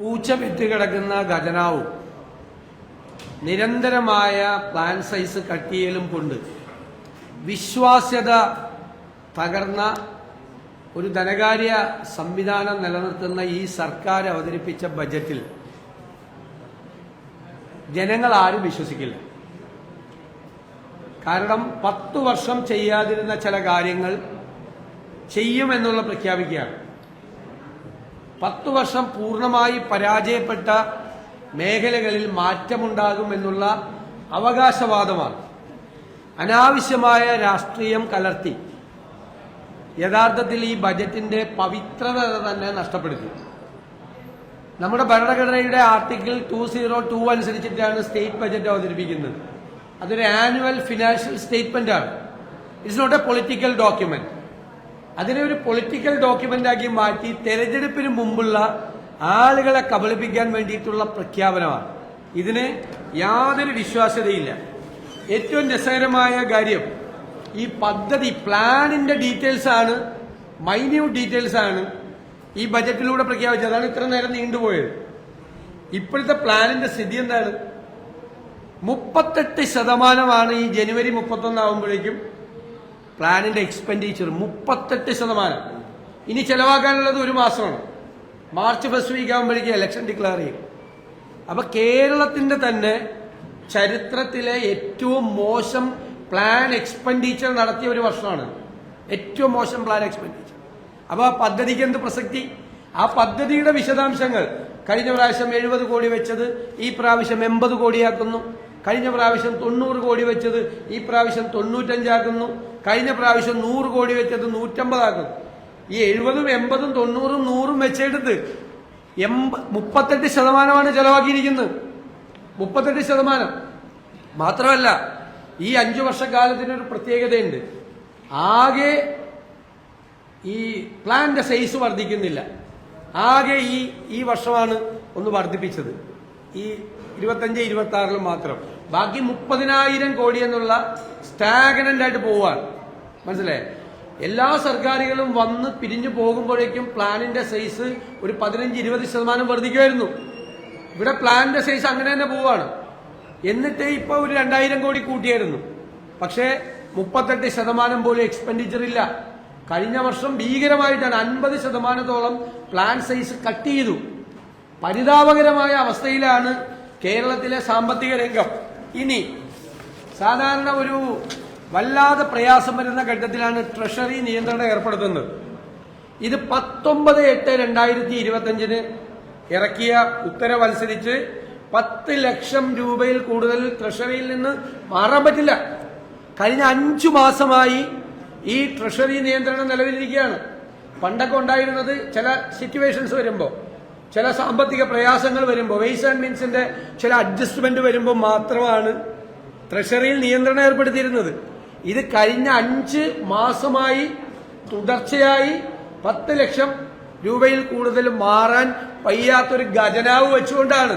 പൂച്ച പെറ്റുകിടക്കുന്ന ഖജനാവും. നിരന്തരമായ plan size കട്ടിയലും കൊണ്ട് വിശ്വാസ്യത തകർന്ന ഒരു ധനകാര്യ സംവിധാനം നിലനിർത്തുന്ന ഈ സർക്കാർ അവതരിപ്പിച്ച ബജറ്റിൽ ജനങ്ങൾ ആരും വിശ്വസിക്കില്ല. കാരണം പത്തു വർഷം ചെയ്യാതിരുന്ന ചില കാര്യങ്ങൾ ചെയ്യുമെന്നുള്ള പ്രഖ്യാപിക്കുകയാണ്. പത്തു വർഷം പൂർണമായി പരാജയപ്പെട്ട മേഖലകളിൽ മാറ്റമുണ്ടാകുമെന്നുള്ള അവകാശവാദമാണ്. അനാവശ്യമായ രാഷ്ട്രീയം കലർത്തി യഥാർത്ഥത്തിൽ ഈ ബജറ്റിന്റെ പവിത്രത തന്നെ നഷ്ടപ്പെടുത്തി. നമ്മുടെ ഭരണഘടനയുടെ ആർട്ടിക്കിൾ ടു സീറോ ടു അനുസരിച്ചിട്ടാണ് സ്റ്റേറ്റ് ബജറ്റ് അവതരിപ്പിക്കുന്നത്. അതൊരു ആനുവൽ ഫിനാൻഷ്യൽ സ്റ്റേറ്റ്മെന്റ് ആണ്. It's not a political document അതിനെ ഒരു പൊളിറ്റിക്കൽ ഡോക്യുമെന്റ് ആക്കി മാറ്റി തെരഞ്ഞെടുപ്പിന് മുമ്പുള്ള ആളുകളെ കബളിപ്പിക്കാൻ വേണ്ടിയിട്ടുള്ള പ്രഖ്യാപനമാണ്. ഇതിന് യാതൊരു വിശ്വാസ്യതയില്ല. ഏറ്റവും രസകരമായ കാര്യം ഈ പദ്ധതി പ്ലാനിന്റെ ഡീറ്റെയിൽസ് ആണ് മൈന്യൂട്ട് ഡീറ്റെയിൽസ് ആണ് ഈ ബജറ്റിലൂടെ പ്രഖ്യാപിച്ചത്. അതാണ് ഇത്ര നേരം നീണ്ടുപോയത്. ഇപ്പോഴത്തെ പ്ലാനിന്റെ സ്ഥിതി എന്താണ്? മുപ്പത്തെട്ട് ശതമാനമാണ് ഈ ജനുവരി മുപ്പത്തൊന്നാവുമ്പോഴേക്കും പ്ലാനിന്റെ എക്സ്പെൻഡിച്ചർ മുപ്പത്തെട്ട് ശതമാനം. ഇനി ചെലവാക്കാനുള്ളത് ഒരു മാസമാണ്. മാർച്ച് ഫസ്റ്റ് വീക്ക് ആകുമ്പോഴേക്കും ഇലക്ഷൻ ഡിക്ലെയർ ചെയ്യും. അപ്പൊ കേരളത്തിന്റെ തന്നെ ചരിത്രത്തിലെ ഏറ്റവും മോശം പ്ലാൻ എക്സ്പെൻഡിച്ചർ നടത്തിയ ഒരു വർഷമാണ്. ഏറ്റവും മോശം പ്ലാൻ എക്സ്പെൻഡിച്ചർ അപ്പൊ ആ പദ്ധതിക്ക് എന്ത് പ്രസക്തി? ആ പദ്ധതിയുടെ വിശദാംശങ്ങൾ കഴിഞ്ഞ പ്രാവശ്യം എഴുപത് കോടി വെച്ചത് ഈ പ്രാവശ്യം എൺപത് കോടിയാക്കുന്നു. കഴിഞ്ഞ പ്രാവശ്യം തൊണ്ണൂറ് കോടി വെച്ചത് ഈ പ്രാവശ്യം തൊണ്ണൂറ്റഞ്ചാക്കുന്നു. കഴിഞ്ഞ പ്രാവശ്യം നൂറ് കോടി വെച്ചത് നൂറ്റമ്പതാക്കുന്നു. ഈ എഴുപതും എൺപതും തൊണ്ണൂറും നൂറും വെച്ചെടുത്ത് എൺപ മുപ്പത്തെട്ട് ശതമാനമാണ് ചെലവാക്കിയിരിക്കുന്നത്. മുപ്പത്തെട്ട് ശതമാനം. മാത്രമല്ല ഈ അഞ്ചു വർഷക്കാലത്തിനൊരു പ്രത്യേകതയുണ്ട്. ആകെ ഈ പ്ലാന്റെ സൈസ് വർദ്ധിക്കുന്നില്ല. ആകെ ഈ ഈ വർഷമാണ് ഒന്ന് വർദ്ധിപ്പിച്ചത്. ഈ ഇരുപത്തഞ്ച് ഇരുപത്തി ആറിലും മാത്രം. ബാക്കി മുപ്പതിനായിരം കോടി എന്നുള്ള സ്റ്റാഗനന്റ് ആയിട്ട് പോവാണ്. മനസ്സിലായേ? എല്ലാ സർക്കാരുകളും വന്ന് പിരിഞ്ഞു പോകുമ്പോഴേക്കും പ്ലാനിന്റെ സൈസ് ഒരു പതിനഞ്ച് ഇരുപത് ശതമാനം വർദ്ധിക്കുമായിരുന്നു. ഇവിടെ പ്ലാനിന്റെ സൈസ് അങ്ങനെ തന്നെ പോവാണ്. എന്നിട്ട് ഇപ്പൊ ഒരു രണ്ടായിരം കോടി കൂട്ടിയായിരുന്നു. പക്ഷേ മുപ്പത്തെട്ട് ശതമാനം പോലും എക്സ്പെൻഡിച്ചർ ഇല്ല. കഴിഞ്ഞ വർഷം ഭീകരമായിട്ടാണ് അൻപത് ശതമാനത്തോളം പ്ലാൻ സൈസ് കട്ട് ചെയ്തു. പരിതാപകരമായ അവസ്ഥയിലാണ് കേരളത്തിലെ സാമ്പത്തിക രംഗം. ഇനി സാധാരണ ഒരു വല്ലാതെ പ്രയാസം വരുന്ന ഘട്ടത്തിലാണ് ട്രഷറി നിയന്ത്രണം ഏർപ്പെടുത്തുന്നത്. ഇത് പത്തൊമ്പത് എട്ട് രണ്ടായിരത്തി ഇരുപത്തിയഞ്ചിന് ഇറക്കിയ ഉത്തരവനുസരിച്ച് പത്ത് ലക്ഷം രൂപയിൽ കൂടുതൽ ട്രഷറിയിൽ നിന്ന് മാറാൻ പറ്റില്ല. കഴിഞ്ഞ അഞ്ചു മാസമായി ഈ ട്രഷറി നിയന്ത്രണം നിലവിലിരിക്കുകയാണ്. പണ്ടൊക്കെ ഉണ്ടായിരുന്നത് ചില സിറ്റുവേഷൻസ് വരുമ്പോൾ ചില സാമ്പത്തിക പ്രയാസങ്ങൾ വരുമ്പോൾ വെയ്സ് ആൻഡ് മീൻസിന്റെ ചില അഡ്ജസ്റ്റ്മെന്റ് വരുമ്പോൾ മാത്രമാണ് ട്രഷറിയിൽ നിയന്ത്രണം ഏർപ്പെടുത്തിയിരുന്നത്. ഇത് കഴിഞ്ഞ അഞ്ച് മാസമായി തുടർച്ചയായി പത്ത് ലക്ഷം രൂപയിൽ കൂടുതൽ മാറാൻ വയ്യാത്തൊരു ഖജനാവ് വെച്ചുകൊണ്ടാണ്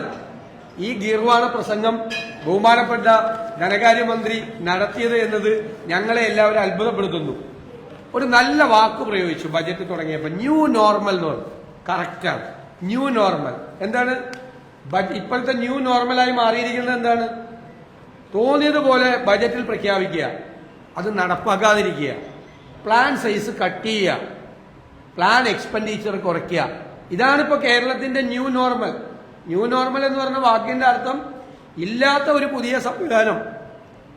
ഈ ഗീർവാണ പ്രസംഗം ബഹുമാനപ്പെട്ട ധനകാര്യമന്ത്രി നടത്തിയത് എന്നത് ഞങ്ങളെ എല്ലാവരും അത്ഭുതപ്പെടുത്തുന്നു. ഒരു നല്ല വാക്ക് പ്രയോഗിച്ചു ബജറ്റ് തുടങ്ങിയപ്പോൾ ന്യൂ നോർമൽ എന്ന് പറഞ്ഞു. കറക്റ്റാണ് ന്യൂ നോർമൽ. എന്താണ്? ഇപ്പോഴത്തെ ന്യൂ നോർമലായി മാറിയിരിക്കുന്നത് എന്താണ്? തോന്നിയതുപോലെ ബജറ്റിൽ പ്രഖ്യാപിക്കുക. അത് നടപ്പാക്കാതിരിക്കുക പ്ലാൻ സൈസ് കട്ട് ചെയ്യുക. പ്ലാൻ എക്സ്പെൻഡിച്ചർ കുറയ്ക്കുക. ഇതാണിപ്പോ കേരളത്തിന്റെ ന്യൂ നോർമൽ. ന്യൂ നോർമൽ എന്ന് പറഞ്ഞ വാക്കിന്റെ അർത്ഥം ഇല്ലാത്ത ഒരു പുതിയ സംവിധാനം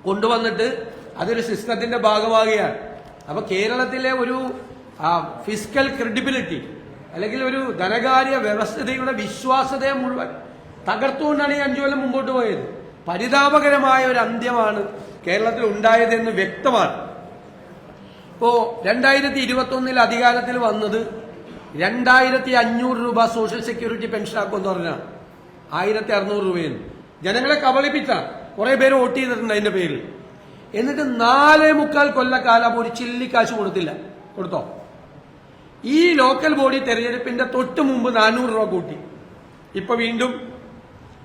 കൊണ്ടുവന്നിട്ട് അതൊരു സിസ്റ്റത്തിന്റെ ഭാഗമാകുകയാണ്. അപ്പൊ കേരളത്തിലെ ഒരു ഫിസിക്കൽ ക്രെഡിബിലിറ്റി അല്ലെങ്കിൽ ഒരു ധനകാര്യ വ്യവസ്ഥതയുടെ വിശ്വാസതയെ മുഴുവൻ തകർത്തുകൊണ്ടാണ് ഈ അഞ്ചു കൊല്ലം മുമ്പോട്ട് പോയത്. പരിതാപകരമായ ഒരു അന്ത്യമാണ് കേരളത്തിൽ ഉണ്ടായതെന്ന് വ്യക്തമാണ്. ഇപ്പോ രണ്ടായിരത്തി ഇരുപത്തൊന്നിൽ അധികാരത്തിൽ വന്നത് രണ്ടായിരത്തി അഞ്ഞൂറ് രൂപ സോഷ്യൽ സെക്യൂരിറ്റി പെൻഷൻ ആക്കുമെന്ന് പറഞ്ഞാണ്. ആയിരത്തി അറുന്നൂറ് രൂപയെന്ന്. ജനങ്ങളെ കബളിപ്പിച്ച കുറെ പേര് വോട്ട് ചെയ്തിട്ടുണ്ട് അതിന്റെ പേരിൽ. എന്നിട്ട് നാലേ മുക്കാൽ കൊല്ലക്കാലം ഒരു ചില്ലിക്കാശ് കൊടുത്തില്ല. കൊടുത്തോ? ഈ ലോക്കൽ ബോഡി തെരഞ്ഞെടുപ്പിന്റെ തൊട്ട് മുമ്പ് നാനൂറ് രൂപ കൂട്ടി. ഇപ്പൊ വീണ്ടും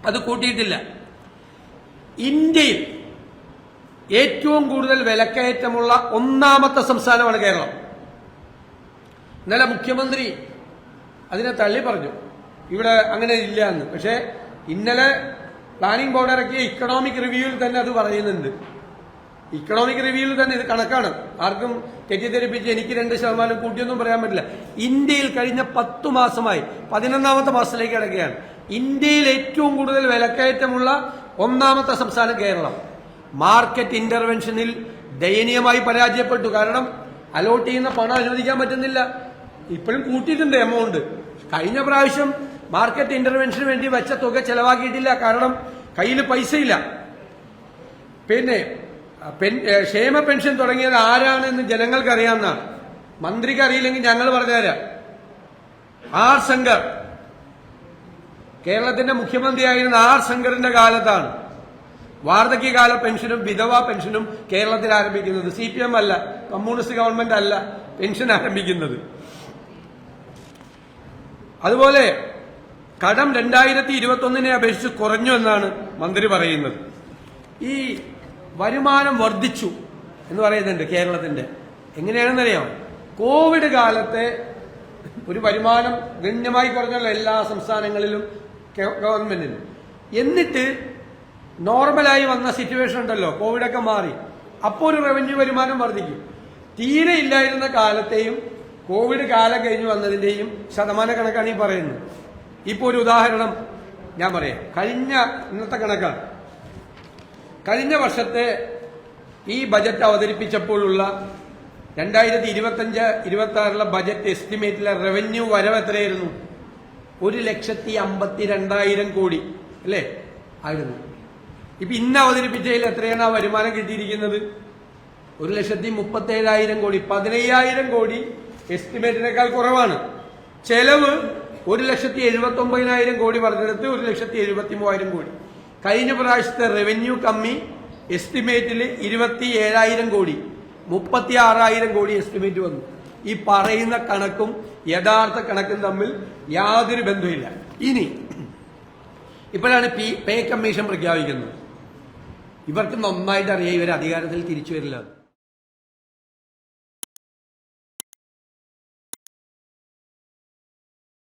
അത് കൂട്ടിയിട്ടില്ല. ഇന്ത്യയിൽ ഏറ്റവും കൂടുതൽ വിലക്കയറ്റമുള്ള ഒന്നാമത്തെ സംസ്ഥാനമാണ് കേരളം. ഇന്നലെ മുഖ്യമന്ത്രി അതിനെ തള്ളി പറഞ്ഞു. ഇവിടെ അങ്ങനെ ഇല്ല എന്ന് പക്ഷേ ഇന്നലെ പ്ലാനിംഗ് ബോർഡ് ഇറക്കിയ ഇക്കണോമിക് റിവ്യൂവിൽ തന്നെ അത് പറയുന്നുണ്ട്. ഇക്കണോമിക് റിവ്യൂവിൽ തന്നെ ഇത് കണക്കാണ്. ആർക്കും തെറ്റിദ്ധരിപ്പിച്ച് എനിക്ക് രണ്ട് ശതമാനം കൂട്ടിയൊന്നും പറയാൻ പറ്റില്ല. ഇന്ത്യയിൽ കഴിഞ്ഞ പത്തു മാസമായി പതിനൊന്നാമത്തെ മാസത്തിലേക്ക് കിടക്കുകയാണ്. ഇന്ത്യയിൽ ഏറ്റവും കൂടുതൽ വിലക്കയറ്റമുള്ള ഒന്നാമത്തെ സംസ്ഥാനം കേരളം. മാർക്കറ്റ് ഇന്റർവെൻഷനിൽ ദയനീയമായി പരാജയപ്പെട്ടു. കാരണം അലോട്ട് ചെയ്യുന്ന പണം അനുവദിക്കാൻ പറ്റുന്നില്ല. ഇപ്പോഴും കൂട്ടിയിട്ടുണ്ട് എമൗണ്ട് കഴിഞ്ഞ പ്രാവശ്യം മാർക്കറ്റ് ഇന്റർവെൻഷന് വേണ്ടി വെച്ച തുക ചെലവാക്കിയിട്ടില്ല. കാരണം കയ്യിൽ പൈസയില്ല. പിന്നെ ക്ഷേമ പെൻഷൻ തുടങ്ങിയത് ആരാണെന്ന് ജനങ്ങൾക്ക് അറിയാവുന്നതാണ് മന്ത്രിക്ക് അറിയില്ലെങ്കിൽ ഞങ്ങൾ പറഞ്ഞുതരാം. ആർ ശങ്കർ. കേരളത്തിന്റെ മുഖ്യമന്ത്രിയായിരുന്ന ആർ ശങ്കറിന്റെ കാലത്താണ് വാർദ്ധക്യകാല പെൻഷനും വിധവാ പെൻഷനും കേരളത്തിൽ ആരംഭിക്കുന്നത്. സി പി എം അല്ല കമ്മ്യൂണിസ്റ്റ് ഗവൺമെന്റ് അല്ല പെൻഷൻ ആരംഭിക്കുന്നത്. അതുപോലെ കടം രണ്ടായിരത്തി ഇരുപത്തി ഒന്നിനെ അപേക്ഷിച്ച് കുറഞ്ഞു എന്നാണ് മന്ത്രി പറയുന്നത്. ഈ വരുമാനം വർദ്ധിച്ചു എന്ന് പറയുന്നുണ്ട് കേരളത്തിന്റെ. എങ്ങനെയാണെന്നറിയാം? കോവിഡ് കാലത്തെ ഒരു വരുമാനം ഗണ്യമായി കുറഞ്ഞല്ലോ എല്ലാ സംസ്ഥാനങ്ങളിലും ഗവൺമെന്റിന്. എന്നിട്ട് നോർമലായി വന്ന സിറ്റുവേഷൻ ഉണ്ടല്ലോ കോവിഡൊക്കെ മാറി. അപ്പോൾ ഒരു റവന്യൂ വരുമാനം വർദ്ധിക്കും. തീരെ ഇല്ലായിരുന്ന കാലത്തെയും കോവിഡ് കാലം കഴിഞ്ഞ് വന്നതിന്റെയും ശതമാന കണക്കാണ് ഈ പറയുന്നത്. ഇപ്പോൾ ഒരു ഉദാഹരണം ഞാൻ പറയാം. കഴിഞ്ഞ ഇന്നത്തെ കണക്കാണ്. കഴിഞ്ഞ വർഷത്തെ ഈ ബജറ്റ് അവതരിപ്പിച്ചപ്പോഴുള്ള രണ്ടായിരത്തി ഇരുപത്തഞ്ച് ഇരുപത്തി ആറിലെ ബജറ്റ് എസ്റ്റിമേറ്റിലെ റവന്യൂ വരവ് എത്രയായിരുന്നു? ഒരു ലക്ഷത്തി അമ്പത്തി രണ്ടായിരം കോടി അല്ലേ? ആയിരുന്നു. ഇപ്പൊ ഇന്ന് അവതരിപ്പിച്ചതിൽ എത്രയാണ് ആ വരുമാനം കിട്ടിയിരിക്കുന്നത്? ഒരു ലക്ഷത്തി മുപ്പത്തേഴായിരം കോടി പതിനയ്യായിരം കോടി എസ്റ്റിമേറ്റിനേക്കാൾ കുറവാണ്. ചെലവ് ഒരു ലക്ഷത്തി എഴുപത്തി ഒമ്പതിനായിരം കോടി പറഞ്ഞെടുത്ത് ഒരു ലക്ഷത്തി എഴുപത്തി മൂവായിരം കോടി. കഴിഞ്ഞ പ്രാവശ്യത്തെ റവന്യൂ കമ്മി എസ്റ്റിമേറ്റിൽ ഇരുപത്തി ഏഴായിരം കോടി മുപ്പത്തി ആറായിരം കോടി എസ്റ്റിമേറ്റ് വന്നു. ഈ പറയുന്ന കണക്കും യഥാർത്ഥ കണക്കും തമ്മിൽ യാതൊരു ബന്ധവുമില്ല. ഇനി ഇപ്പോഴാണ് പി പേ കമ്മീഷൻ പ്രഖ്യാപിക്കുന്നത്. ഇവർക്ക് നന്നായിട്ട് അറിയാം ഇവർ അധികാരത്തിൽ തിരിച്ചു വരില്ല.